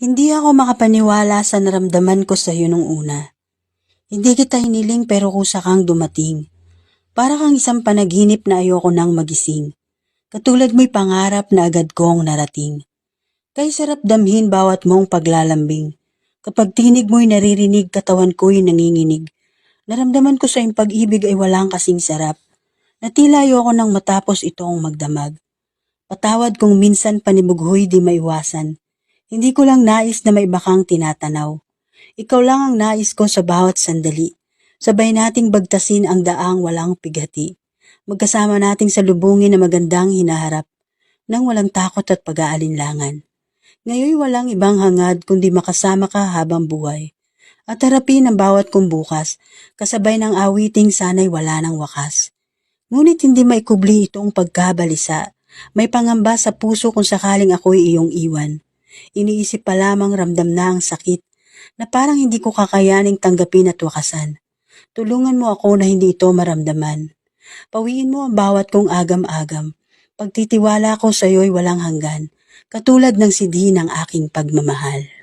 Hindi ako makapaniwala sa naramdaman ko sa iyo nung una. Hindi kita hiniling pero kusa kang dumating. Para kang isang panaginip na ayoko nang magising. Katulad mo'y pangarap na agad kong narating. Kay sarap damhin bawat mong paglalambing. Kapag tinig mo'y naririnig, katawan ko'y nanginginig. Naramdaman ko sa iyong pag-ibig ay walang kasing sarap. Na tila ayoko nang matapos itong magdamag. Patawad kung minsan panibughoy di maiwasan. Hindi ko lang nais na may iba kang tinatanaw. Ikaw lang ang nais ko sa bawat sandali. Sabay nating bagtasin ang daang walang pighati. Magkasama nating salubungin na magandang hinaharap nang walang takot at pag-aalinlangan. Ngayon walang ibang hangad kundi makasama ka habang buhay. At harapin ang bawat kong bukas, kasabay ng awiting sana'y wala ng wakas. Ngunit hindi maikubli itong pagkabalisa. May pangamba sa puso kung sakaling ako'y iyong iwan. Iniisip pa lamang ramdam na ang sakit na parang hindi ko kakayaning tanggapin at wakasan. Tulungan mo ako na hindi ito maramdaman. Pawiin mo ang bawat kong agam-agam. Pagtitiwala ko sa iyo'y walang hanggan, katulad ng sidhi ng aking pagmamahal.